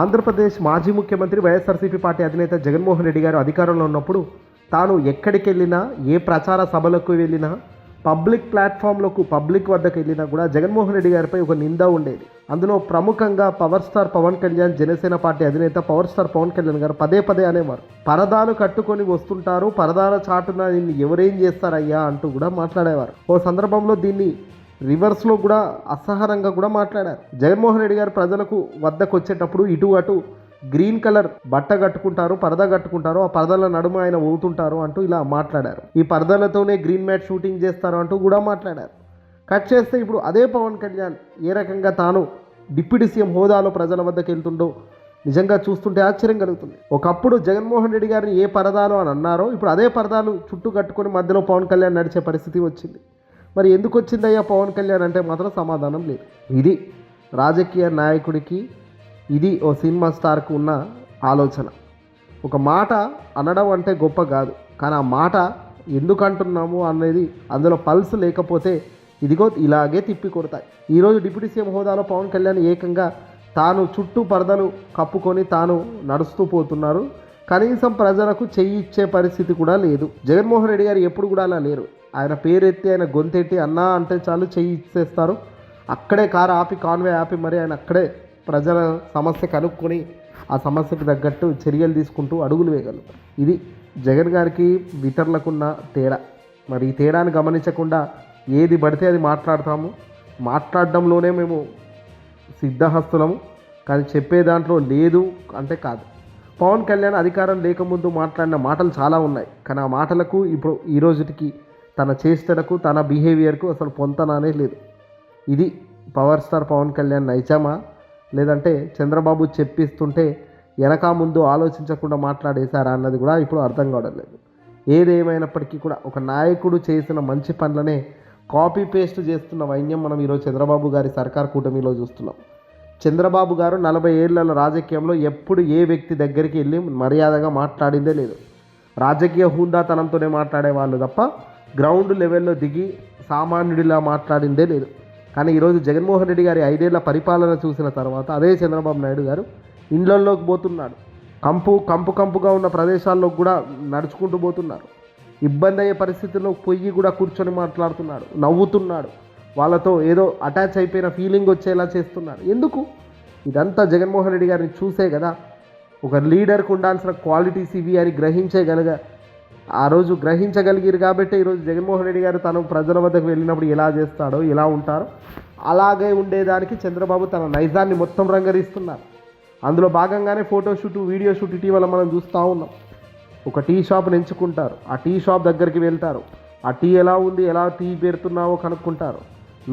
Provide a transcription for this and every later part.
ఆంధ్రప్రదేశ్ మాజీ ముఖ్యమంత్రి వైఎస్ఆర్సీపీ పార్టీ అధినేత జగన్మోహన్ రెడ్డి గారు అధికారంలో ఉన్నప్పుడు తాను ఎక్కడికి వెళ్ళినా ఏ ప్రచార సభలకు వెళ్ళినా పబ్లిక్ ప్లాట్ఫామ్లకు పబ్లిక్ వద్దకు వెళ్ళినా కూడా జగన్మోహన్ రెడ్డి గారిపై ఒక నింద ఉండేది. అందులో ప్రముఖంగా power star Pawan Kalyan Janasena party అధినేత పవర్ స్టార్ పవన్ కళ్యాణ్ గారు పదే పదే అనేవారు. పరదాలు కట్టుకొని వస్తుంటారు పరదాల చాటున దీన్ని ఎవరేం చేస్తారయ్యా అంటూ కూడా మాట్లాడేవారు. ఓ సందర్భంలో దీన్ని రివర్స్లో కూడా అసహనంగా కూడా మాట్లాడారు. జగన్మోహన్ రెడ్డి గారు ప్రజలకు వద్దకు వచ్చేటప్పుడు ఇటు అటు గ్రీన్ కలర్ బట్ట కట్టుకుంటారు పరద కట్టుకుంటారు ఆ పరదల నడుమ ఆయన ఊతుంటారు అంటూ ఇలా మాట్లాడారు. ఈ పరదలతోనే గ్రీన్ మ్యాట్ షూటింగ్ చేస్తారు అంటూ కూడా మాట్లాడారు. కట్ చేస్తే ఇప్పుడు అదే పవన్ కళ్యాణ్ ఏ రకంగా తాను డిప్యూటీ సీఎం హోదాలో ప్రజల వద్దకు వెళ్తుండో నిజంగా చూస్తుంటే ఆశ్చర్యం కలుగుతుంది. ఒకప్పుడు జగన్మోహన్ రెడ్డి గారిని ఏ పరదాలు అని అన్నారో ఇప్పుడు అదే పరదాలు చుట్టూ కట్టుకొని మధ్యలో పవన్ కళ్యాణ్ నడిచే పరిస్థితి వచ్చింది. మరి ఎందుకు వచ్చిందయ్యా పవన్ కళ్యాణ్ అంటే మాత్రం సమాధానం లేదు. ఇది రాజకీయ నాయకుడికి ఇది ఓ సినిమా స్టార్కు ఉన్న ఆలోచన. ఒక మాట అనడం అంటే గొప్ప కాదు. కానీ ఆ మాట ఎందుకు అంటున్నాము అనేది అందులో పల్స్ లేకపోతే ఇదిగో ఇలాగే తిప్పి కొడతాయి ఈరోజు డిప్యూటీ సీఎం హోదాలో పవన్ కళ్యాణ్ ఏకంగా తాను చుట్టూ పరదలు కప్పుకొని తాను నడుస్తూ పోతున్నారు. కనీసం ప్రజలకు చెయ్యి ఇచ్చే పరిస్థితి కూడా లేదు. జగన్మోహన్ రెడ్డి గారు ఎప్పుడు కూడా అలా లేరు. ఆయన పేరెత్తి ఆయన గొంతెట్టి అన్నా అంటే చాలు చెయ్యి ఇచ్చేస్తారు. అక్కడే కారు ఆపి కాన్వే ఆపి మరి ఆయన అక్కడే ప్రజల సమస్య కనుక్కొని ఆ సమస్యకు తగ్గట్టు చర్యలు తీసుకుంటూ అడుగులు వేయగలరు. ఇది జగన్ గారికి ఇతరులకున్న తేడా. మరి ఈ తేడాను గమనించకుండా ఏది పడితే అది మాట్లాడతాము. మాట్లాడడంలోనే మేము సిద్ధహస్తులము. కానీ చెప్పే దాంట్లో లేదు అంటే కాదు. పవన్ కళ్యాణ్ అధికారం లేకముందు మాట్లాడిన మాటలు చాలా ఉన్నాయి. కానీ ఆ మాటలకు ఇప్పుడు ఈ రోజుకి తన చేష్టలకు తన బిహేవియర్కు అసలు పొంతనానే లేదు. ఇది పవర్ స్టార్ పవన్ కళ్యాణ్ నైజమా? లేదంటే చంద్రబాబు చెప్పిస్తుంటే వెనక ముందు ఆలోచించకుండా మాట్లాడేశారా అన్నది కూడా ఇప్పుడు అర్థం కావడం లేదు. ఏదేమైనప్పటికీ కూడా ఒక నాయకుడు చేసిన మంచి పనులనే కాపీ పేస్ట్ చేస్తున్న వైన్యం మనం ఈరోజు చంద్రబాబు గారి సర్కార్ కూటమిలో చూస్తున్నాం. చంద్రబాబు గారు నలభై ఏళ్ళ రాజకీయంలో ఎప్పుడు ఏ వ్యక్తి దగ్గరికి వెళ్ళి మర్యాదగా మాట్లాడిందే లేదు. రాజకీయ హుందాతనంతోనే మాట్లాడే వాళ్ళు తప్ప గ్రౌండ్ లెవెల్లో దిగి సామాన్యుడిలా మాట్లాడిందే లేదు. కానీ ఈరోజు జగన్మోహన్ రెడ్డి గారి ఐదేళ్ళ పరిపాలన చూసిన తర్వాత అదే చంద్రబాబు నాయుడు గారు ఇండ్లల్లోకి పోతున్నాడు. కంపు కంపు కంపుగా ఉన్న ప్రదేశాల్లో కూడా నడుచుకుంటూ పోతున్నారు. ఇబ్బంది అయ్యే పరిస్థితుల్లో పొయ్యి కూడా కూర్చొని మాట్లాడుతున్నాడు నవ్వుతున్నాడు. వాళ్ళతో ఏదో అటాచ్ అయిపోయిన ఫీలింగ్ వచ్చేలా చేస్తున్నాడు ఎందుకు? ఇదంతా జగన్మోహన్ రెడ్డి గారిని చూసే కదా. ఒక లీడర్కు ఉండాల్సిన క్వాలిటీస్ ఇవి అని గ్రహించగలగా ఆ రోజు గ్రహించగలిగారు కాబట్టి ఈరోజు జగన్మోహన్ రెడ్డి గారు తను ప్రజల వద్దకు వెళ్ళినప్పుడు ఎలా చేస్తాడో ఎలా ఉంటారో అలాగే ఉండేదానికి చంద్రబాబు తన నైజాన్ని మొత్తం రంగరిస్తున్నారు. అందులో భాగంగానే ఫోటోషూట్ వీడియో షూట్ ఇటీవల మనం చూస్తూ ఉన్నాం. ఒక టీ షాప్ని ఎంచుకుంటారు. ఆ టీ షాప్ దగ్గరికి వెళ్తారు. ఆ టీ ఎలా ఉంది ఎలా టీ పెడుతున్నావో కనుక్కుంటారు.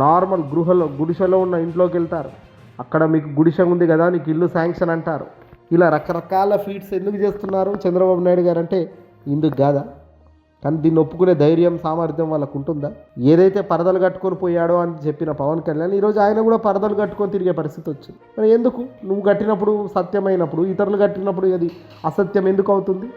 నార్మల్ గృహలో గుడిసెలో ఉన్న ఇంట్లోకి వెళ్తారు. అక్కడ మీకు గుడిసె ఉంది కదా నీకు ఇల్లు శాంక్షన్ అంటారు. ఇలా రకరకాల ఫీట్స్ ఎందుకు చేస్తున్నారు చంద్రబాబు నాయుడు గారు అంటే ఇందుకు కాదా? కానీ దీన్ని ఒప్పుకునే ధైర్యం సామర్థ్యం వాళ్ళకు ఉంటుందా? ఏదైతే పరదలు కట్టుకొని పోయాడో అని చెప్పిన పవన్ కళ్యాణ్ ఈరోజు ఆయన కూడా పరదలు కట్టుకొని తిరిగే పరిస్థితి వచ్చింది. మరి ఎందుకు? నువ్వు కట్టినప్పుడు సత్యమైనప్పుడు ఇతరులు కట్టినప్పుడు అది అసత్యం ఎందుకు అవుతుంది?